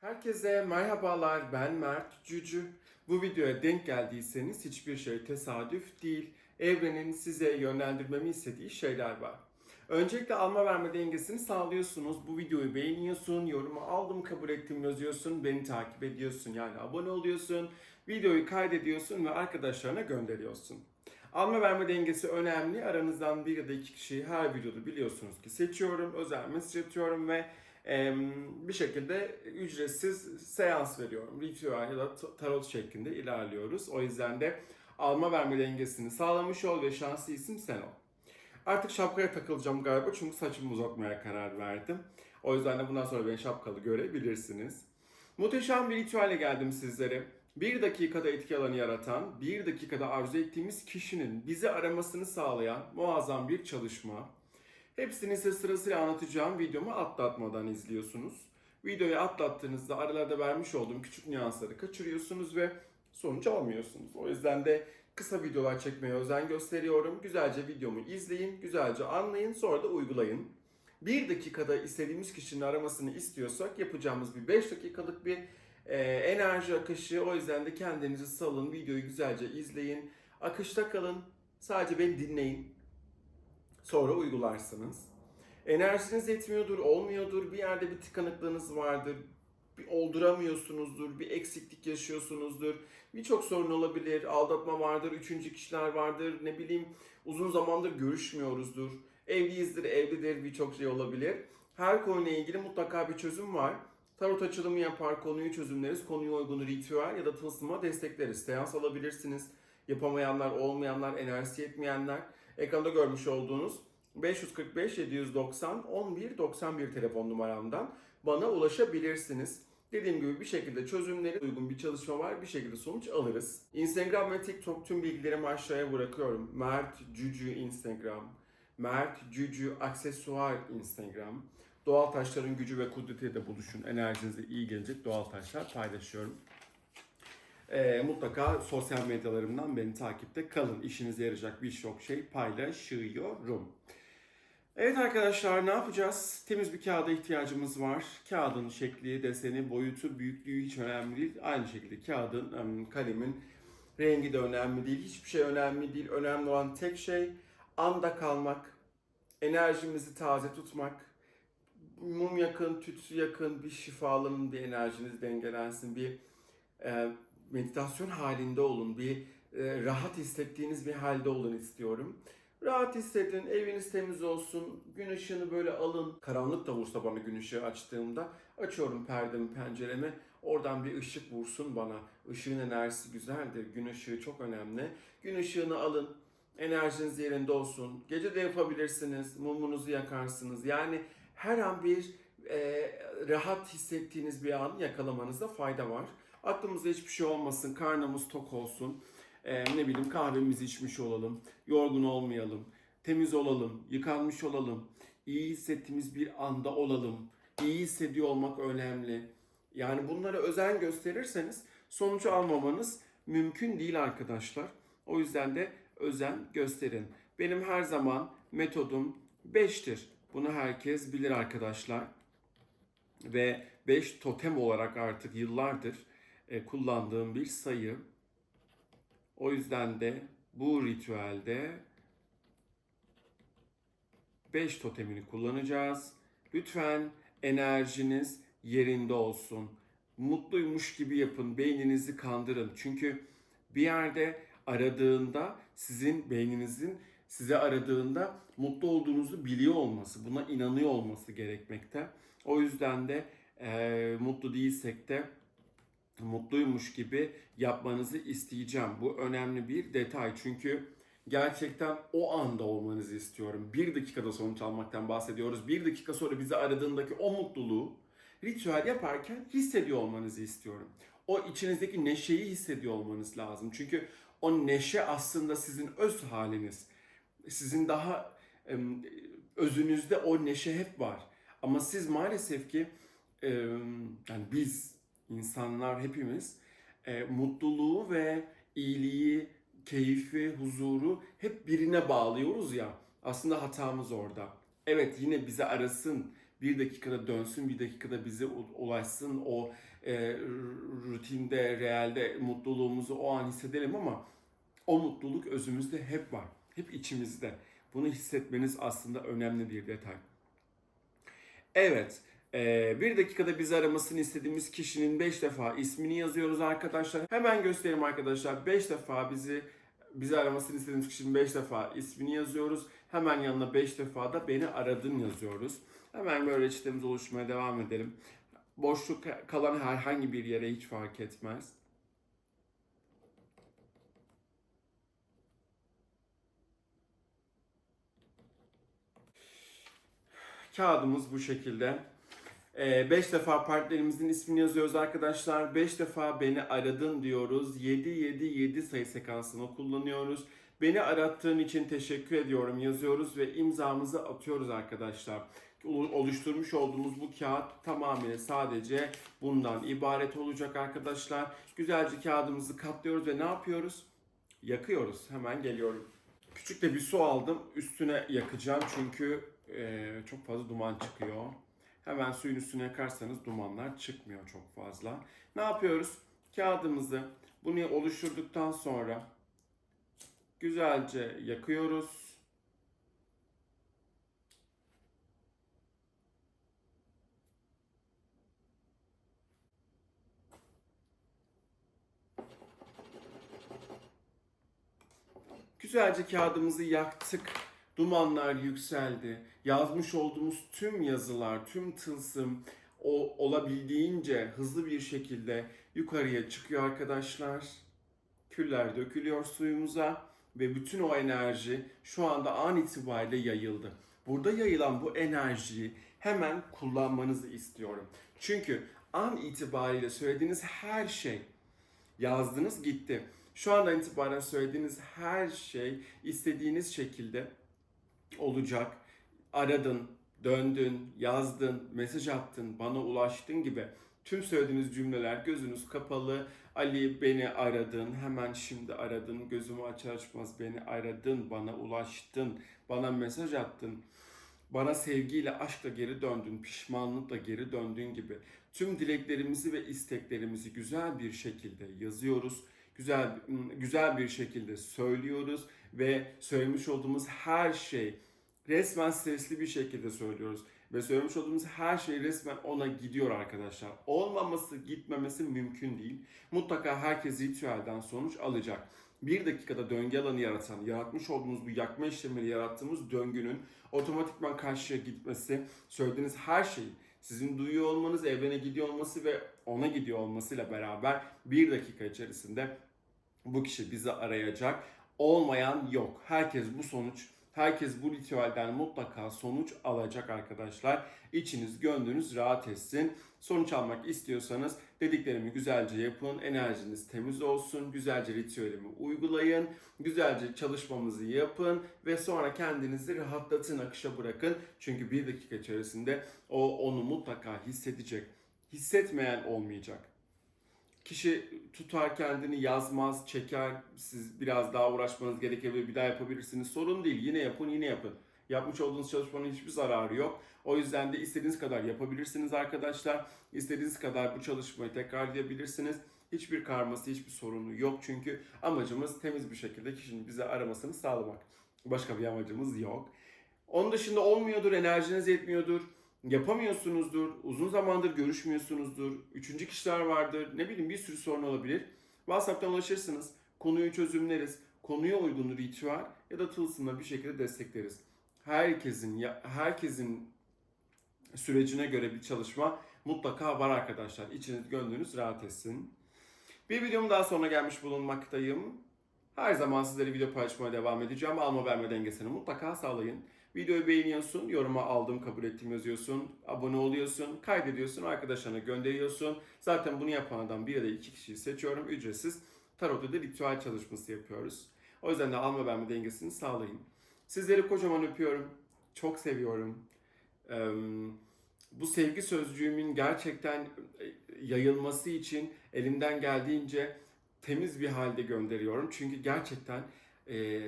Herkese merhabalar ben Mert Cücü. Bu videoya denk geldiyseniz hiçbir şey tesadüf değil. Evrenin size yönlendirmemi istediği şeyler var. Öncelikle alma verme dengesini sağlıyorsunuz. Bu videoyu beğeniyorsun, yorumu aldım kabul ettim yazıyorsun, beni takip ediyorsun yani abone oluyorsun, videoyu kaydediyorsun ve arkadaşlarına gönderiyorsun. Alma verme dengesi önemli. Aranızdan bir ya da iki kişiyi her videoda biliyorsunuz ki seçiyorum, özel mesaj atıyorum ve bir şekilde ücretsiz seans veriyorum. Ritüel ya da tarot şeklinde ilerliyoruz. O yüzden de alma verme dengesini sağlamış ol ve şanslı isim sen ol. Artık şapkaya takılacağım galiba çünkü saçımı uzatmaya karar verdim. O yüzden de bundan sonra beni şapkalı görebilirsiniz. Muhteşem bir ritüelle geldim sizlere. Bir dakikada etki alanı yaratan, bir dakikada arzu ettiğimiz kişinin bizi aramasını sağlayan muazzam bir çalışma. Hepsini size sırasıyla anlatacağım videomu atlatmadan izliyorsunuz. Videoyu atlattığınızda aralarda vermiş olduğum küçük nüansları kaçırıyorsunuz ve sonuç almıyorsunuz. O yüzden de kısa videolar çekmeye özen gösteriyorum. Güzelce videomu izleyin, güzelce anlayın, sonra da uygulayın. Bir dakikada istediğimiz kişinin aramasını istiyorsak yapacağımız bir 5 dakikalık bir e, enerji akışı. O yüzden de kendinizi salın, videoyu güzelce izleyin. Akışta kalın, sadece beni dinleyin. Sonra uygularsınız. Enerjiniz yetmiyordur, olmuyordur, bir yerde bir tıkanıklığınız vardır, bir olduramıyorsunuzdur, bir eksiklik yaşıyorsunuzdur. Birçok sorun olabilir, aldatma vardır, üçüncü kişiler vardır, ne bileyim uzun zamandır görüşmüyoruzdur. Evliyizdir, evlidir, birçok şey olabilir. Her konuyla ilgili mutlaka bir çözüm var. Tarot açılımı yapar, konuyu çözümleriz, konuya uygun ritüel ya da tılsıma destekleriz. Seans alabilirsiniz. Yapamayanlar, olmayanlar, enerjisi yetmeyenler. Ekranda görmüş olduğunuz 545 790 11 91 telefon numaramdan bana ulaşabilirsiniz. Dediğim gibi bir şekilde çözümleri uygun bir çalışma var. Bir şekilde sonuç alırız. Instagram ve TikTok tüm bilgilerimi aşağıya bırakıyorum. Mert Cücü Instagram. Mert Cücü Aksesuar Instagram. Doğal taşların gücü ve kudretiyle de buluşun. Enerjinize iyi gelecek doğal taşlar paylaşıyorum. Ee, mutlaka sosyal medyalarımdan beni takipte kalın. İşinize yarayacak birçok şey paylaşıyorum. Evet arkadaşlar ne yapacağız? Temiz bir kağıda ihtiyacımız var. Kağıdın şekli, deseni, boyutu, büyüklüğü hiç önemli değil. Aynı şekilde kağıdın, em, kalemin rengi de önemli değil. Hiçbir şey önemli değil. Önemli olan tek şey anda kalmak, enerjimizi taze tutmak, mum yakın, tütsü yakın, bir şifalanın, bir enerjiniz dengelensin, bir e, meditasyon halinde olun, bir e, rahat hissettiğiniz bir halde olun istiyorum. Rahat hissedin, eviniz temiz olsun, gün ışığını böyle alın. Karanlık da vursa bana gün ışığı açtığımda açıyorum perdemi, penceremi. Oradan bir ışık vursun bana. Işığın enerjisi güzeldir. Gün ışığı çok önemli. Gün ışığını alın. Enerjiniz yerinde olsun. Gece de yapabilirsiniz. Mumunuzu yakarsınız. Yani her an bir e, rahat hissettiğiniz bir an yakalamanızda fayda var. Aklımızda hiçbir şey olmasın. Karnımız tok olsun. Ee, ne bileyim kahvemizi içmiş olalım, yorgun olmayalım, temiz olalım, yıkanmış olalım, iyi hissettiğimiz bir anda olalım. İyi hissediyor olmak önemli. Yani bunlara özen gösterirseniz sonucu almamanız mümkün değil arkadaşlar. O yüzden de özen gösterin. Benim her zaman metodum 5'tir. Bunu herkes bilir arkadaşlar. Ve 5 totem olarak artık yıllardır kullandığım bir sayı. O yüzden de bu ritüelde 5 totemini kullanacağız. Lütfen enerjiniz yerinde olsun. Mutluymuş gibi yapın. Beyninizi kandırın. Çünkü bir yerde aradığında sizin beyninizin size aradığında mutlu olduğunuzu biliyor olması, buna inanıyor olması gerekmekte. O yüzden de eee, mutlu değilsek de mutluymuş gibi yapmanızı isteyeceğim. Bu önemli bir detay çünkü gerçekten o anda olmanızı istiyorum. Bir dakikada sonuç almaktan bahsediyoruz. Bir dakika sonra bizi aradığındaki o mutluluğu ritüel yaparken hissediyor olmanızı istiyorum. O içinizdeki neşeyi hissediyor olmanız lazım. Çünkü o neşe aslında sizin öz haliniz. Sizin daha özünüzde o neşe hep var. Ama siz maalesef ki yani biz insanlar hepimiz e, mutluluğu ve iyiliği, keyfi, huzuru hep birine bağlıyoruz ya. Aslında hatamız orada. Evet yine bizi arasın, bir dakikada dönsün, bir dakikada bize ulaşsın. O e, rutinde, realde mutluluğumuzu o an hissedelim ama o mutluluk özümüzde hep var. Hep içimizde. Bunu hissetmeniz aslında önemli bir detay. Evet. E, bir dakikada bizi aramasını istediğimiz kişinin 5 defa ismini yazıyoruz arkadaşlar. Hemen göstereyim arkadaşlar. 5 defa bizi bizi aramasını istediğimiz kişinin 5 defa ismini yazıyoruz. Hemen yanına 5 defa da beni aradın yazıyoruz. Hemen böyle reçetemiz oluşmaya devam edelim. Boşluk kalan herhangi bir yere hiç fark etmez. Kağıdımız bu şekilde. 5 defa partnerimizin ismini yazıyoruz arkadaşlar. 5 defa beni aradın diyoruz. 7 7 7 sayı sekansını kullanıyoruz. Beni arattığın için teşekkür ediyorum yazıyoruz ve imzamızı atıyoruz arkadaşlar. Olu- Oluşturmuş olduğumuz bu kağıt tamamıyla sadece bundan ibaret olacak arkadaşlar. Güzelce kağıdımızı katlıyoruz ve ne yapıyoruz? Yakıyoruz. Hemen geliyorum. Küçük de bir su aldım. Üstüne yakacağım çünkü eee, çok fazla duman çıkıyor. Hemen suyun üstüne yakarsanız dumanlar çıkmıyor çok fazla. Ne yapıyoruz? Kağıdımızı bunu oluşturduktan sonra güzelce yakıyoruz. Güzelce kağıdımızı yaktık. Dumanlar yükseldi. Yazmış olduğumuz tüm yazılar, tüm tılsım o olabildiğince hızlı bir şekilde yukarıya çıkıyor arkadaşlar. Küller dökülüyor suyumuza ve bütün o enerji şu anda an itibariyle yayıldı. Burada yayılan bu enerjiyi hemen kullanmanızı istiyorum. Çünkü an itibariyle söylediğiniz her şey yazdınız gitti. Şu andan itibaren söylediğiniz her şey istediğiniz şekilde olacak. Aradın, döndün, yazdın, mesaj attın, bana ulaştın gibi tüm söylediğiniz cümleler gözünüz kapalı. Ali beni aradın, hemen şimdi aradın, gözümü açar açmaz beni aradın, bana ulaştın, bana mesaj attın. Bana sevgiyle, aşkla geri döndün, pişmanlıkla geri döndüğün gibi tüm dileklerimizi ve isteklerimizi güzel bir şekilde yazıyoruz. Güzel güzel bir şekilde söylüyoruz ve söylemiş olduğumuz her şey resmen sesli bir şekilde söylüyoruz ve söylemiş olduğumuz her şey resmen ona gidiyor arkadaşlar. Olmaması, gitmemesi mümkün değil. Mutlaka herkes ritüelden sonuç alacak. Bir dakikada döngü alanı yaratan, yaratmış olduğumuz bu yakma işlemleri yarattığımız döngünün otomatikman karşıya gitmesi, söylediğiniz her şeyi sizin duyuyor olmanız, evrene gidiyor olması ve ona gidiyor olmasıyla beraber bir dakika içerisinde bu kişi bizi arayacak. Olmayan yok. Herkes bu sonuç, herkes bu ritüelden mutlaka sonuç alacak arkadaşlar. İçiniz, gönlünüz rahat etsin. Sonuç almak istiyorsanız dediklerimi güzelce yapın, enerjiniz temiz olsun, güzelce ritüelimi uygulayın, güzelce çalışmamızı yapın ve sonra kendinizi rahatlatın, akışa bırakın. Çünkü bir dakika içerisinde o onu mutlaka hissedecek. Hissetmeyen olmayacak. Kişi tutar kendini yazmaz, çeker. Siz biraz daha uğraşmanız gerekebilir. Bir daha yapabilirsiniz. Sorun değil. Yine yapın, yine yapın. Yapmış olduğunuz çalışmanın hiçbir zararı yok. O yüzden de istediğiniz kadar yapabilirsiniz arkadaşlar. İstediğiniz kadar bu çalışmayı tekrarlayabilirsiniz. Hiçbir karması, hiçbir sorunu yok çünkü amacımız temiz bir şekilde kişinin bize aramasını sağlamak. Başka bir amacımız yok. Onun dışında olmuyordur, enerjiniz yetmiyordur, yapamıyorsunuzdur, uzun zamandır görüşmüyorsunuzdur, üçüncü kişiler vardır, ne bileyim bir sürü sorun olabilir. WhatsApp'tan ulaşırsınız, konuyu çözümleriz, konuya uygun ritüel ya da tılsımla bir şekilde destekleriz. Herkesin herkesin sürecine göre bir çalışma mutlaka var arkadaşlar. İçiniz gönlünüz rahat etsin. Bir videom daha sonra gelmiş bulunmaktayım. Her zaman sizlere video paylaşmaya devam edeceğim. Alma verme dengesini mutlaka sağlayın. Videoyu beğeniyorsun, yoruma aldım, kabul ettim yazıyorsun, abone oluyorsun, kaydediyorsun, arkadaşlarına gönderiyorsun. Zaten bunu yapan adam bir ya da iki kişiyi seçiyorum, ücretsiz. Tarot'ta da ritüel çalışması yapıyoruz. O yüzden de alma verme dengesini sağlayın. Sizleri kocaman öpüyorum, çok seviyorum. Bu sevgi sözcüğümün gerçekten yayılması için elimden geldiğince temiz bir halde gönderiyorum. Çünkü gerçekten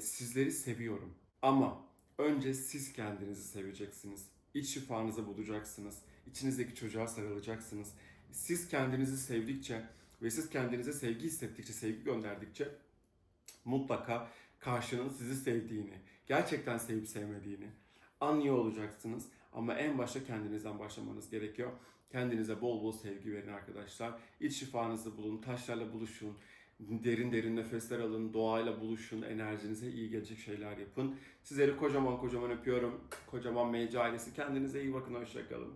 sizleri seviyorum. Ama önce siz kendinizi seveceksiniz. iç şifanızı bulacaksınız. İçinizdeki çocuğa sarılacaksınız. Siz kendinizi sevdikçe ve siz kendinize sevgi hissettikçe, sevgi gönderdikçe mutlaka karşının sizi sevdiğini, gerçekten sevip sevmediğini anlıyor olacaksınız. Ama en başta kendinizden başlamanız gerekiyor. Kendinize bol bol sevgi verin arkadaşlar. İç şifanızı bulun, taşlarla buluşun. Derin derin nefesler alın, doğayla buluşun, enerjinize iyi gelecek şeyler yapın. Sizleri kocaman kocaman öpüyorum. Kocaman MC ailesi. Kendinize iyi bakın, hoşçakalın.